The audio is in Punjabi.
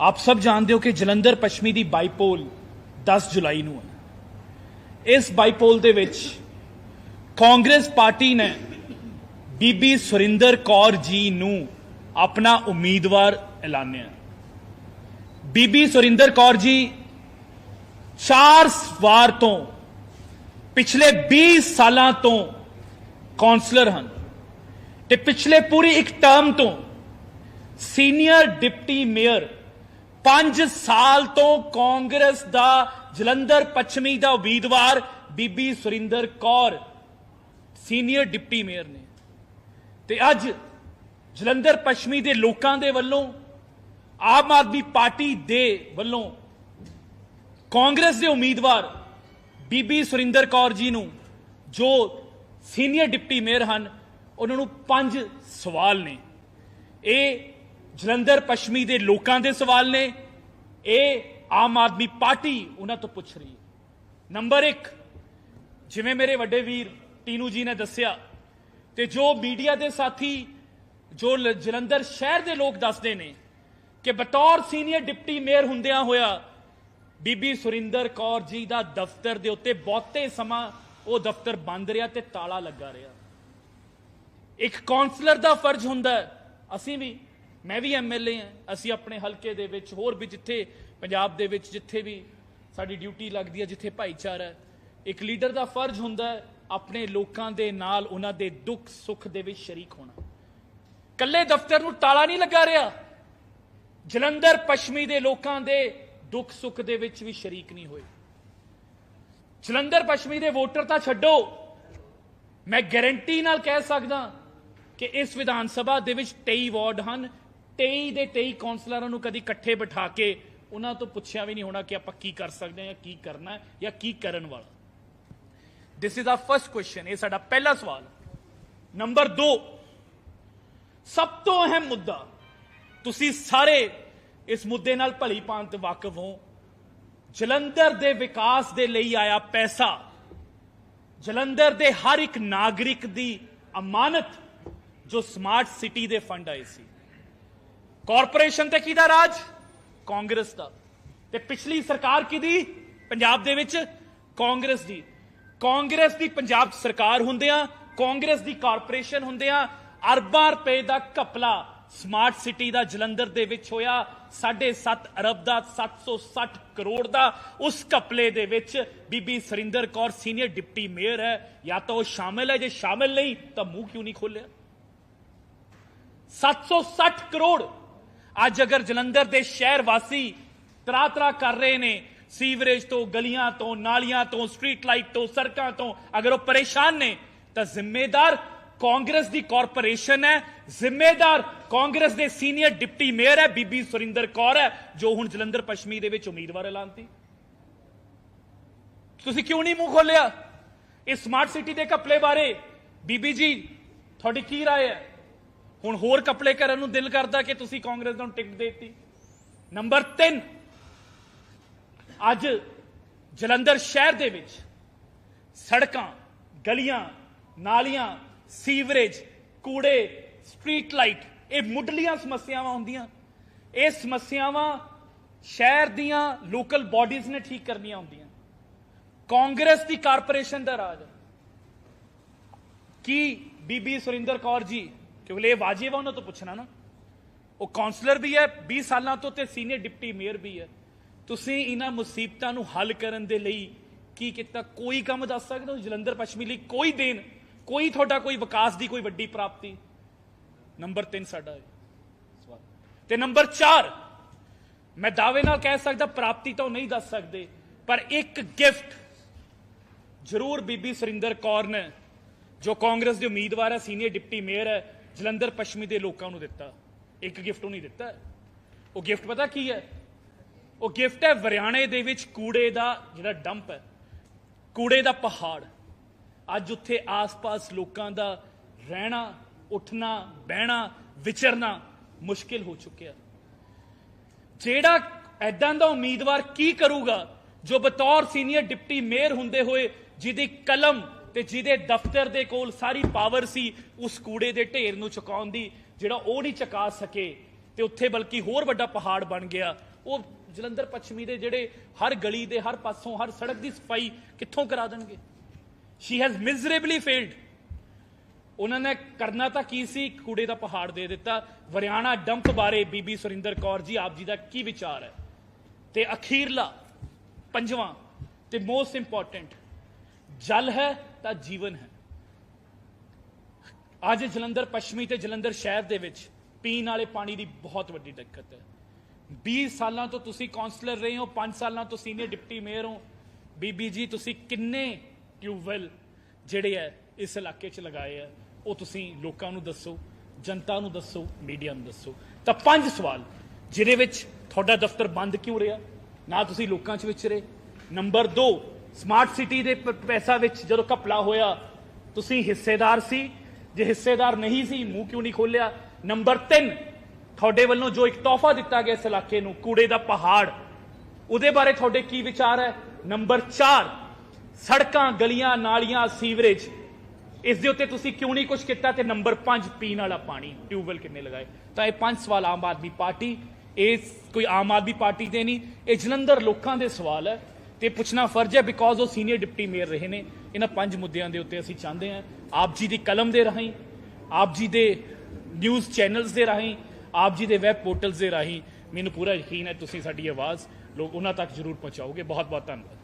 ਆਪ ਸਭ ਜਾਣਦੇ ਹੋ ਕਿ ਜਲੰਧਰ ਪੱਛਮੀ ਦੀ ਬਾਈਪੋਲ 10 ਜੁਲਾਈ ਨੂੰ ਹੈ। ਇਸ ਬਾਈਪੋਲ ਦੇ ਵਿੱਚ ਕਾਂਗਰਸ ਪਾਰਟੀ ਨੇ ਬੀਬੀ ਸੁਰਿੰਦਰ ਕੌਰ ਜੀ ਨੂੰ ਆਪਣਾ ਉਮੀਦਵਾਰ ਐਲਾਨਿਆ। ਬੀਬੀ ਸੁਰਿੰਦਰ ਕੌਰ ਜੀ ਚਾਰ ਵਾਰ ਤੋਂ ਪਿਛਲੇ 20 ਸਾਲਾਂ ਤੋਂ ਕਾਉਂਸਲਰ ਹਨ ਤੇ ਪਿਛਲੇ ਪੂਰੀ ਇੱਕ ਟਰਮ ਤੋਂ ਸੀਨੀਅਰ ਡਿਪਟੀ ਮੇਅਰ 5 ਸਾਲ ਤੋਂ ਕਾਂਗਰਸ ਦਾ ਜਲੰਧਰ ਪੱਛਮੀ ਦਾ ਉਮੀਦਵਾਰ ਬੀਬੀ Surinder Kaur, senior deputy mayor ਨੇ। ਤੇ ਅੱਜ ਜਲੰਧਰ ਪੱਛਮੀ ਦੇ ਲੋਕਾਂ ਦੇ ਵੱਲੋਂ, ਆਮ ਆਦਮੀ ਪਾਰਟੀ ਦੇ ਵੱਲੋਂ ਕਾਂਗਰਸ ਦੇ ਉਮੀਦਵਾਰ ਬੀਬੀ ਸੁਰਿੰਦਰ ਕੌਰ ਜੀ ਨੂੰ, ਜੋ ਸੀਨੀਅਰ ਡਿਪਟੀ ਮੇਅਰ ਹਨ, ਉਹਨਾਂ ਨੂੰ ਪੰਜ ਸਵਾਲ ਨੇ। ਇਹ ਜਲੰਧਰ ਪੱਛਮੀ ਦੇ ਲੋਕਾਂ ਦੇ ਸਵਾਲ ਨੇ ਇਹ ਆਮ ਆਦਮੀ ਪਾਰਟੀ, ਉਹਨਾਂ ਤੋਂ ਪੁੱਛ ਰਹੀ ਹੈ। ਨੰਬਰ 1 ਜਿਵੇਂ ਮੇਰੇ ਵੱਡੇ ਵੀਰ ਟੀਨੂ ਜੀ ਨੇ ਦੱਸਿਆ, ਤੇ ਜੋ ਮੀਡੀਆ ਦੇ ਸਾਥੀ, ਜੋ ਜਲੰਧਰ ਸ਼ਹਿਰ ਦੇ ਲੋਕ ਦੱਸਦੇ ਨੇ ਕਿ ਬਤੌਰ ਸੀਨੀਅਰ ਡਿਪਟੀ ਮੇਅਰ ਹੁੰਦਿਆਂ ਹੋਇਆ, ਬੀਬੀ ਸੁਰਿੰਦਰ ਕੌਰ ਜੀ ਦਾ ਦਫ਼ਤਰ ਦੇ ਉੱਤੇ ਬਹੁਤੇ ਸਮਾਂ ਉਹ ਦਫ਼ਤਰ ਬੰਦ ਰਿਹਾ ਤੇ ਤਾਲਾ ਲੱਗਾ ਰਿਹਾ। ਇੱਕ ਕਾਉਂਸਲਰ ਦਾ ਫਰਜ਼ ਹੁੰਦਾ, ਅਸੀਂ ਵੀ ਮੈਂ ਵੀ ਐਮਐਲਏ ਹਾਂ। ਅਸੀਂ ਆਪਣੇ ਹਲਕੇ ਦੇ ਵਿੱਚ ਹੋਰ ਵੀ ਜਿੱਥੇ ਪੰਜਾਬ ਦੇ ਵਿੱਚ ਜਿੱਥੇ ਵੀ ਸਾਡੀ ਡਿਊਟੀ ਲੱਗਦੀ ਹੈ, ਜਿੱਥੇ ਭਾਈਚਾਰਾ ਹੈ, ਇੱਕ ਲੀਡਰ ਦਾ ਫਰਜ਼ ਹੁੰਦਾ ਹੈ, ਆਪਣੇ ਲੋਕਾਂ ਦੇ ਨਾਲ ਉਹਨਾਂ ਦੇ ਦੁੱਖ ਸੁੱਖ ਦੇ ਵਿੱਚ ਸ਼ਰੀਕ ਹੋਣਾ। ਕੱਲੇ ਦਫ਼ਤਰ ਨੂੰ ਤਾਲਾ ਨਹੀਂ ਲੱਗਾ ਰਿਹਾ। ਜਲੰਧਰ, ਪੱਛਮੀ ਦੇ ਲੋਕਾਂ ਦੇ ਦੁੱਖ ਸੁੱਖ ਦੇ ਵਿੱਚ ਵੀ ਸ਼ਰੀਕ ਨਹੀਂ ਹੋਏ। ਜਲੰਧਰ, ਪੱਛਮੀ ਦੇ ਵੋਟਰ ਤਾਂ ਛੱਡੋ। ਮੈਂ ਗਾਰੰਟੀ ਨਾਲ ਕਹਿ ਸਕਦਾ ਕਿ ਇਸ ਵਿਧਾਨ ਸਭਾ ਦੇ ਵਿੱਚ 23 ਵਾਰਡ ਹਨ। 23 ਦੇ 23 ਕਾਉਂਸਲਰਾਂ ਨੂੰ ਕਦੀ ਇਕੱਠੇ ਬਿਠਾ ਕੇ ਉਹਨਾਂ ਤੋਂ ਪੁੱਛਿਆ ਵੀ ਨਹੀਂ ਹੋਣਾ ਕਿ ਆਪਾਂ ਕੀ ਕਰ ਸਕਦੇ ਹਾਂ ਜਾਂ ਕੀ ਕਰਨਾ ਹੈ ਜਾਂ ਕੀ ਕਰਨ ਵਾਲਾ। This is a first question ਇਹ ਸਾਡਾ ਪਹਿਲਾ ਸਵਾਲ। ਨੰਬਰ 2 ਸਭ ਤੋਂ ਅਹਿਮ ਮੁੱਦਾ, ਤੁਸੀਂ ਸਾਰੇ ਇਸ ਮੁੱਦੇ ਨਾਲ ਭਲੀ ਭਾਂਤ ਵਾਕਿਫ ਹੋ। ਜਲੰਧਰ ਦੇ ਵਿਕਾਸ ਦੇ ਲਈ ਆਇਆ ਪੈਸਾ, ਜਲੰਧਰ ਦੇ ਹਰ ਇੱਕ ਨਾਗਰਿਕ ਦੀ ਅਮਾਨਤ ਜੋ ਸਮਾਰਟ ਸਿਟੀ ਦੇ ਫੰਡ ਆਏ ਸੀ। ਕਾਰਪੋਰੇਸ਼ਨ ਤੇ ਕਿਹਦਾ ਰਾਜ? ਕਾਂਗਰਸ ਦਾ। ਤੇ ਪਿਛਲੀ ਸਰਕਾਰ ਕਿਹਦੀ? ਪੰਜਾਬ ਦੇ ਵਿੱਚ ਕਾਂਗਰਸ ਦੀ। ਕਾਂਗਰਸ ਦੀ ਪੰਜਾਬ ਸਰਕਾਰ ਹੁੰਦਿਆਂ ਕਾਂਗਰਸ ਦੀ ਕਾਰਪੋਰੇਸ਼ਨ ਹੁੰਦਿਆਂ ਅਰਬਾਂ ਰੁਪਏ ਦਾ ਘਪਲਾ ਸਮਾਰਟ ਸਿਟੀ ਦਾ ਜਲੰਧਰ ਦੇ ਵਿੱਚ ਹੋਇਆ 7.5 ਅਰਬ ਦਾ 760 ਕਰੋੜ ਦਾ। ਉਸ ਘਪਲੇ ਦੇ ਵਿੱਚ ਬੀਬੀ Surinder Kaur, senior deputy mayor ਹੈ। ਜਾਂ ਤਾਂ ਉਹ ਸ਼ਾਮਿਲ ਹੈ, ਜੇ ਸ਼ਾਮਿਲ ਨਹੀਂ ਤਾਂ ਮੂੰਹ ਕਿਉਂ ਨਹੀਂ ਖੋਲਿਆ 760 ਕਰੋੜ ਅੱਜ ਅਗਰ ਜਲੰਧਰ ਦੇ ਸ਼ਹਿਰ ਵਾਸੀ ਤਰਾ ਤਰਾ ਕਰ ਰਹੇ ਨੇ ਸੀਵਰੇਜ ਤੋਂ ਗਲੀਆਂ ਤੋਂ ਨਾਲੀਆਂ ਤੋਂ ਸਟਰੀਟ ਲਾਈਟ ਤੋਂ ਸੜਕਾਂ ਤੋਂ ਅਗਰ ਉਹ ਪਰੇਸ਼ਾਨ ਨੇ ਤਾਂ ਜ਼ਿੰਮੇਦਾਰ ਕਾਂਗਰਸ ਦੀ ਕਾਰਪੋਰੇਸ਼ਨ ਹੈ ਜ਼ਿੰਮੇਦਾਰ ਕਾਂਗਰਸ ਦੇ ਸੀਨੀਅਰ ਡਿਪਟੀ ਮੇਅਰ ਹੈ ਬੀਬੀ ਸੁਰਿੰਦਰ ਕੌਰ ਹੈ ਜੋ ਹੁਣ ਜਲੰਧਰ ਪੱਛਮੀ ਦੇ ਵਿੱਚ ਉਮੀਦਵਾਰ ਐਲਾਨਤੀ ਤੁਸੀਂ ਕਿਉਂ ਨਹੀਂ ਮੂੰਹ ਖੋਲਿਆ ਇਸ ਸਮਾਰਟ ਸਿਟੀ ਦੇ ਘਪਲੇ ਬਾਰੇ ਬੀਬੀ ਜੀ ਤੁਹਾਡੀ ਕੀ رائے ਹੈ ਹੁਣ ਹੋਰ ਕਪੜੇ ਕਰਨ ਨੂੰ ਦਿਲ ਕਰਦਾ ਕਿ ਤੁਸੀਂ ਕਾਂਗਰਸ ਨੂੰ ਟਿਕਟ ਦੇ ਦਿੱਤੀ। ਨੰਬਰ 3 ਅੱਜ ਜਲੰਧਰ ਸ਼ਹਿਰ ਦੇ ਵਿੱਚ ਸੜਕਾਂ, ਗਲੀਆਂ, ਨਾਲੀਆਂ, ਸੀਵਰੇਜ, ਕੂੜੇ, ਸਟਰੀਟ ਲਾਈਟ, ਇਹ ਮੁੱਢਲੀਆਂ ਸਮੱਸਿਆਵਾਂ ਹੁੰਦੀਆਂ ਇਹ ਸਮੱਸਿਆਵਾਂ ਸ਼ਹਿਰ ਦੀਆਂ ਲੋਕਲ ਬਾਡੀਜ਼ ਨੇ ਠੀਕ ਕਰਨੀਆਂ ਹੁੰਦੀਆਂ ਕਾਂਗਰਸ ਦੀ ਕਾਰਪੋਰੇਸ਼ਨ ਦਾ ਰਾਜ ਕੀ ਬੀਬੀ ਸੁਰਿੰਦਰ ਕੌਰ ਜੀ ਕਿਉਂਕਿ ਇਹ ਵਾਜਿਬ ਹੈ ਉਹਨਾਂ ਤੋਂ ਪੁੱਛਣਾ ਨਾ ਉਹ ਕਾਉਂਸਲਰ ਵੀ ਹੈ 20 ਸਾਲਾਂ ਤੋਂ ਤੇ ਸੀਨੀਅਰ ਡਿਪਟੀ ਮੇਅਰ ਵੀ ਹੈ ਤੁਸੀਂ ਇਹਨਾਂ ਮੁਸੀਬਤਾਂ ਨੂੰ ਹੱਲ ਕਰਨ ਦੇ ਲਈ ਕੀ ਕੀਤਾ ਕੋਈ ਕੰਮ ਦੱਸ ਸਕਦੇ ਹੋ ਜਲੰਧਰ ਪੱਛਮੀ ਲਈ ਕੋਈ ਦੇਣ ਕੋਈ ਤੁਹਾਡਾ ਕੋਈ ਵਿਕਾਸ ਦੀ ਕੋਈ ਵੱਡੀ ਪ੍ਰਾਪਤੀ ਨੰਬਰ 3 ਸਾਡਾ ਹੈ ਸਵਾਲ ਤੇ ਨੰਬਰ 4 ਮੈਂ ਦਾਅਵੇ ਨਾਲ ਕਹਿ ਸਕਦਾ ਪ੍ਰਾਪਤੀ ਤਾਂ ਉਹ ਨਹੀਂ ਦੱਸ ਸਕਦੇ ਪਰ ਇੱਕ ਗਿਫਟ ਜ਼ਰੂਰ ਬੀਬੀ ਸੁਰਿੰਦਰ ਕੌਰ ਨੇ ਜੋ ਕਾਂਗਰਸ ਦੇ ਉਮੀਦਵਾਰ ਹੈ ਸੀਨੀਅਰ ਡਿਪਟੀ ਮੇਅਰ ਹੈ ਜਲੰਧਰ ਪੱਛਮੀ ਦੇ ਲੋਕਾਂ ਨੂੰ ਦਿੱਤਾ। ਇੱਕ ਗਿਫਟ ਉਹ ਨਹੀਂ ਦਿੱਤਾ। ਉਹ ਗਿਫਟ ਪਤਾ ਕੀ ਹੈ? ਉਹ ਗਿਫਟ ਹੈ ਹਰਿਆਣੇ ਦੇ ਵਿੱਚ ਕੂੜੇ ਦਾ ਜਿਹੜਾ ਡੰਪ ਹੈ। ਕੂੜੇ ਦਾ ਪਹਾੜ। ਅੱਜ ਉੱਥੇ ਆਸ-ਪਾਸ ਲੋਕਾਂ ਦਾ ਰਹਿਣਾ, ਉੱਠਣਾ, ਬਹਿਣਾ, ਵਿਚਰਨਾ ਮੁਸ਼ਕਿਲ ਹੋ ਚੁੱਕਿਆ। ਜਿਹੜਾ ਐਦਾਂ ਦਾ ਉਮੀਦਵਾਰ ਕੀ ਕਰੂਗਾ? ਜੋ ਬਤੌਰ ਸੀਨੀਅਰ ਡਿਪਟੀ ਮੇਅਰ ਹੁੰਦੇ ਹੋਏ, ਜਿਹਦੀ ਕਲਮ ਤੇ ਜਿਹਦੇ ਦਫ਼ਤਰ ਦੇ ਕੋਲ ਸਾਰੀ ਪਾਵਰ ਸੀ, ਉਸ ਕੂੜੇ ਦੇ ਢੇਰ ਨੂੰ ਚੁਕਾਉਣ ਦੀ, ਜਿਹੜਾ ਉਹ ਨਹੀਂ ਚੁਕਾ ਸਕੇ, ਤੇ ਉੱਥੇ ਬਲਕਿ ਹੋਰ ਵੱਡਾ ਪਹਾੜ ਬਣ ਗਿਆ। ਉਹ ਜਲੰਧਰ ਪੱਛਮੀ ਦੇ ਜਿਹੜੇ ਹਰ ਗਲੀ ਦੇ ਹਰ ਪਾਸੋਂ ਹਰ ਸੜਕ ਦੀ ਸਫ਼ਾਈ ਕਿੱਥੋਂ ਕਰਾ ਦੇਣਗੇ? ਸ਼ੀ ਹੈਜ਼ ਮਿਜ਼ਰੇਬਲੀ ਫੇਲਡ ਉਹਨਾਂ ਨੇ ਕਰਨਾ ਤਾਂ ਕੀ ਸੀ? ਕੂੜੇ ਦਾ ਪਹਾੜ ਦੇ ਦਿੱਤਾ। ਵਰਿਆਣਾ ਡੰਪ ਬਾਰੇ ਬੀਬੀ ਸੁਰਿੰਦਰ ਕੌਰ ਜੀ, ਆਪ ਜੀ ਦਾ ਕੀ ਵਿਚਾਰ ਹੈ? ਤੇ ਅਖੀਰਲਾ, ਪੰਜਵਾਂ, ਤੇ ਮੋਸਟ ਇੰਪੋਰਟੈਂਟ ਜਲ ਹੈ ਤਾਂ ਜੀਵਨ ਹੈ। ਅੱਜ ਜਲੰਧਰ ਪੱਛਮੀ ਤੇ ਜਲੰਧਰ ਸ਼ਹਿਰ ਦੇ ਵਿੱਚ ਪੀਣ ਵਾਲੇ ਪਾਣੀ ਦੀ ਬਹੁਤ ਵੱਡੀ ਦਿੱਕਤ ਹੈ। 20 ਸਾਲਾਂ ਤੋਂ ਤੁਸੀਂ ਕਾਉਂਸਲਰ ਰਹੇ ਹੋ 5 ਸਾਲਾਂ ਤੋਂ ਸੀਨੀਅਰ ਡਿਪਟੀ ਮੇਅਰ ਹੋ। ਬੀਬੀ ਜੀ, ਤੁਸੀਂ ਕਿੰਨੇ ਟਿਊਬਵੈਲ ਜਿਹੜੇ ਹੈ ਇਸ ਇਲਾਕੇ 'ਚ ਲਗਾਏ ਆ ਉਹ ਤੁਸੀਂ ਲੋਕਾਂ ਨੂੰ ਦੱਸੋ, ਜਨਤਾ ਨੂੰ ਦੱਸੋ, ਮੀਡੀਆ ਨੂੰ ਦੱਸੋ। ਤਾਂ ਪੰਜ ਸਵਾਲ, ਜਿਹਦੇ ਵਿੱਚ ਤੁਹਾਡਾ ਦਫ਼ਤਰ ਬੰਦ ਕਿਉਂ ਰਿਹਾ? ਨਾ ਤੁਸੀਂ ਲੋਕਾਂ 'ਚ ਵਿਚਰੇ ਨੰਬਰ 2 ਸਮਾਰਟ ਸਿਟੀ ਦੇ ਪੈਸਾ ਵਿੱਚ ਜਦੋਂ ਘਪਲਾ ਹੋਇਆ, ਤੁਸੀਂ ਹਿੱਸੇਦਾਰ ਸੀ। ਜੇ ਹਿੱਸੇਦਾਰ ਨਹੀਂ ਸੀ, ਮੂੰਹ ਕਿਉਂ ਨਹੀਂ ਖੋਲਿਆ ਨੰਬਰ 3 ਤੁਹਾਡੇ ਵੱਲੋਂ ਜੋ ਇੱਕ ਤੋਹਫਾ ਦਿੱਤਾ ਗਿਆ ਇਸ ਇਲਾਕੇ ਨੂੰ, ਕੂੜੇ ਦਾ ਪਹਾੜ। ਉਹਦੇ ਬਾਰੇ ਤੁਹਾਡੇ ਕੀ ਵਿਚਾਰ ਹੈ? ਨੰਬਰ 4 ਸੜਕਾਂ, ਗਲੀਆਂ, ਨਾਲੀਆਂ, ਸੀਵਰੇਜ। ਇਸ ਦੇ ਉੱਤੇ ਤੁਸੀਂ ਕਿਉਂ ਨਹੀਂ ਕੁਝ ਕੀਤਾ ਤੇ ਨੰਬਰ 5 ਪੀਣ ਵਾਲਾ ਪਾਣੀ, ਟਿਊਬਵੈਲ ਕਿੰਨੇ ਲਗਾਏ? ਤਾਂ ਇਹ ਪੰਜ ਸਵਾਲ ਆਮ ਆਦਮੀ ਪਾਰਟੀ, ਇਹ ਕੋਈ ਆਮ ਆਦਮੀ ਪਾਰਟੀ ਦੇ ਨਹੀਂ, ਇਹ ਜਲੰਧਰ ਲੋਕਾਂ ਦੇ ਸਵਾਲ ਹੈ। ਤੇ ਪੁੱਛਣਾ ਫਰਜ਼ ਹੈ ਬਿਕੋਜ਼ ਉਹ ਸੀਨੀਅਰ ਡਿਪਟੀ ਮੇਅਰ ਰਹੇ ਨੇ, ਇਹਨਾਂ ਪੰਜ ਮੁੱਦਿਆਂ ਦੇ ਉੱਤੇ ਅਸੀਂ ਚਾਹੁੰਦੇ ਹਾਂ, ਆਪ ਜੀ ਦੀ ਕਲਮ ਦੇ ਰਾਹੀਂ, ਆਪ ਜੀ ਦੇ ਨਿਊਜ਼ ਚੈਨਲਸ ਦੇ ਰਾਹੀਂ, ਆਪ ਜੀ ਦੇ ਵੈਬ ਪੋਰਟਲਸ ਦੇ ਰਾਹੀਂ, ਮੈਨੂੰ ਪੂਰਾ ਯਕੀਨ ਹੈ ਤੁਸੀਂ ਸਾਡੀ ਆਵਾਜ਼ ਲੋਕ ਉਹਨਾਂ ਤੱਕ ਜ਼ਰੂਰ ਪਹੁੰਚਾਓਗੇ। ਬਹੁਤ ਬਹੁਤ ਧੰਨਵਾਦ।